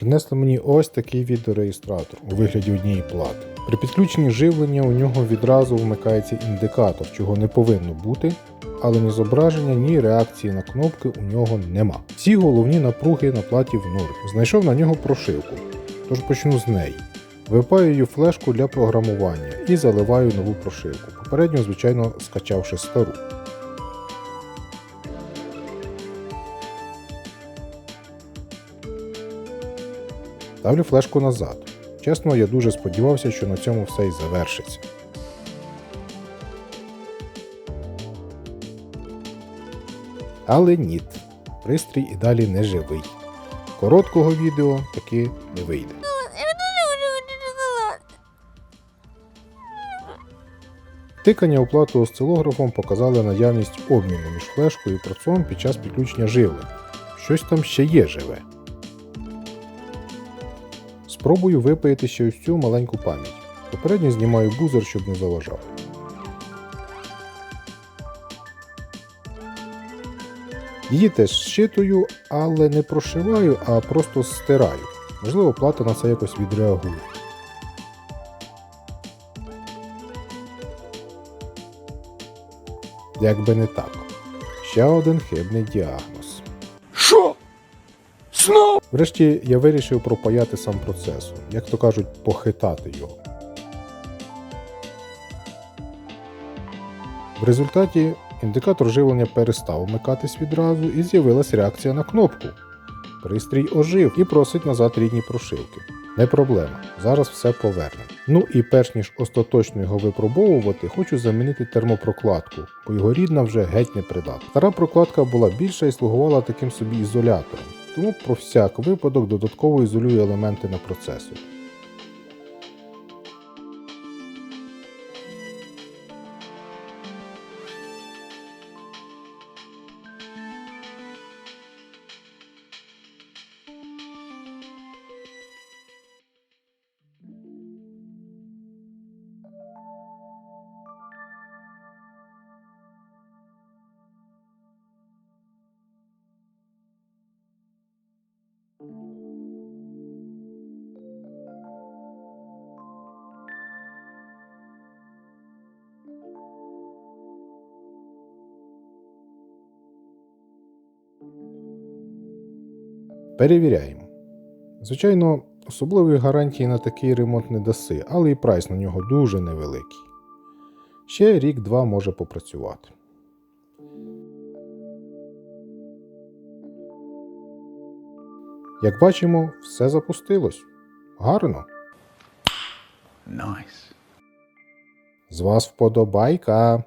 Принесли мені ось такий відеореєстратор у вигляді однієї плати. При підключенні живлення у нього відразу вмикається індикатор, чого не повинно бути, але ні зображення, ні реакції на кнопки у нього нема. Всі головні напруги на платі в нормі. Знайшов на нього прошивку, тож почну з неї. Випаюю флешку для програмування і заливаю нову прошивку, попередньо, звичайно, скачавши стару. Ставлю флешку назад. Чесно, я дуже сподівався, що на цьому все і завершиться. Але ні, пристрій і далі не живий. Короткого відео таки не вийде. Тикання у плату осцилографом показали наявність обміну між флешкою і процом під час підключення живлення. Щось там ще є живе. Спробую випаяти ще ось цю маленьку пам'ять. Попередньо знімаю бузер, щоб не заважав. Її теж зшитую, але не прошиваю, а просто стираю. Можливо, плата на це якось відреагує. Як би не так. Ще один хибний діагноз. Що? Врешті я вирішив пропаяти сам процесор, як то кажуть, похитати його. В результаті індикатор живлення перестав вмикатись відразу і з'явилась реакція на кнопку. Пристрій ожив і просить назад рідні прошивки. Не проблема, зараз все повернемо. Ну і перш ніж остаточно його випробовувати, хочу замінити термопрокладку, бо його рідна вже геть не придатна. Стара прокладка була більша і слугувала таким собі ізолятором, тому про всяк випадок додатково ізолюю елементи на процесор. Перевіряємо. Звичайно, особливої гарантії на такий ремонт не даси, але і прайс на нього дуже невеликий. Ще рік-два може попрацювати. Як бачимо, все запустилось. Гарно. Nice. З вас вподобайка.